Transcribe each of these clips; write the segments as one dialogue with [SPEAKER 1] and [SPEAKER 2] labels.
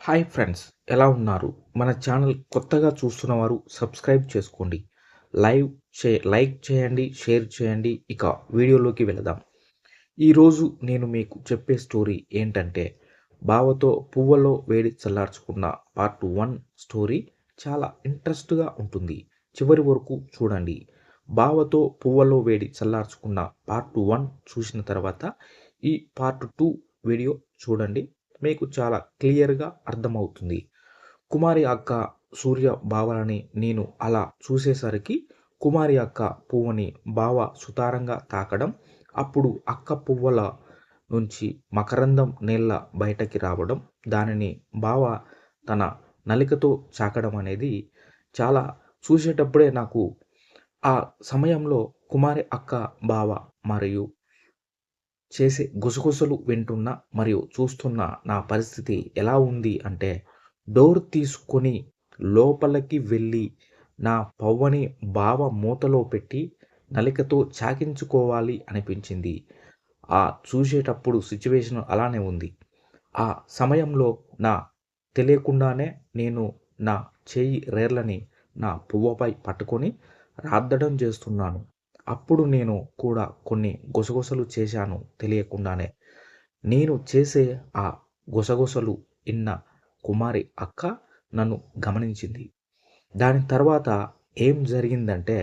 [SPEAKER 1] Hi friends ఎలా ఉన్నారు? మన ఛానల్ కొత్తగా చూస్తున్నవారు సబ్స్క్రైబ్ చేసుకోండి. లైవ్ చే లైక్ చేయండి షేర్ చేయండి. ఇక వీడియోలోకి వెళదాం. ఈరోజు నేను మీకు చెప్పే స్టోరీ ఏంటంటే బావతో పువ్వలో వేడి చల్లార్చుకున్న పార్ట్ వన్ స్టోరీ చాలా ఇంట్రెస్ట్గా ఉంటుంది. చివరి వరకు చూడండి. బావతో పువ్వలో వేడి చల్లార్చుకున్న పార్ట్ వన్ చూసిన తర్వాత ఈ పార్ట్ టూ వీడియో చూడండి. మీకు చాలా క్లియర్గా అర్థమవుతుంది. కుమారి అక్క సూర్య బావలని నేను అలా చూసేసరికి కుమారి అక్క పువ్వుని బావ సుతారంగా తాకడం అప్పుడు అక్క పువ్వుల నుంచి మకరందం నీళ్ళ బయటకి రావడం దానిని బావ తన నలికతో చాకడం అనేది చాలా చూసేటప్పుడే నాకు ఆ సమయంలో కుమారి అక్క బావ మరియు చేసే గుసగుసలు వింటున్న మరియు చూస్తున్న నా పరిస్థితి ఎలా ఉంది అంటే డోర్ తీసుకొని లోపలికి వెళ్ళి నా పవ్వని బావ మూతలో పెట్టి నలికతో చాకించుకోవాలి అనిపించింది. ఆ చూసేటప్పుడు సిచ్యువేషన్ అలానే ఉంది. ఆ సమయంలో నా తెలియకుండానే నేను నా చేయి రేర్లని నా పువ్వపై పట్టుకొని రాద్దడం చేస్తున్నాను. అప్పుడు నేను కూడా కొన్ని గుసగుసలు చేశాను తెలియకుండానే. నేను చేసే ఆ గుసగుసలు ఇన్న కుమారి అక్క నన్ను గమనించింది. దాని తర్వాత ఏం జరిగిందంటే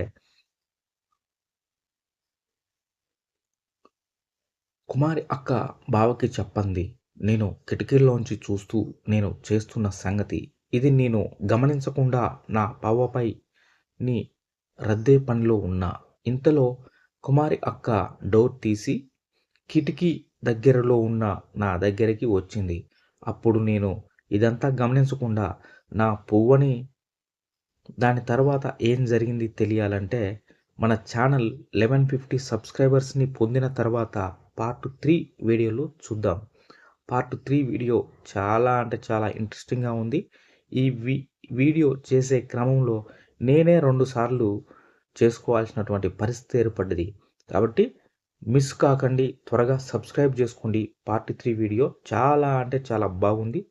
[SPEAKER 1] కుమారి అక్క బావకి చెప్పంది. నేను కిటికీల్లోంచి చూస్తూ నేను చేస్తున్న సంగతి. ఇది నేను గమనించకుండా నా పావపై నీ రద్దే పనిలో ఉన్నా ఇంతలో కుమారి అక్క డోర్ తీసి కిటికీ దగ్గరలో ఉన్న నా దగ్గరికి వచ్చింది. అప్పుడు నేను ఇదంతా గమనించకుండా నా పువ్వని దాని తర్వాత ఏం జరిగింది తెలియాలంటే మన ఛానల్ లెవెన్ ఫిఫ్టీ సబ్స్క్రైబర్స్ని పొందిన తర్వాత పార్ట్ త్రీ వీడియోలో చూద్దాం. పార్ట్ త్రీ వీడియో చాలా అంటే చాలా ఇంట్రెస్టింగ్గా ఉంది. ఈ వీడియో చేసే క్రమంలో నేనే రెండుసార్లు చేసుకోవాల్సినటువంటి పరిస్థితి ఏర్పడ్డది. కాబట్టి మిస్ కాకండి త్వరగా సబ్స్క్రైబ్ చేసుకోండి. పార్ట్ త్రీ వీడియో చాలా అంటే చాలా బాగుంది.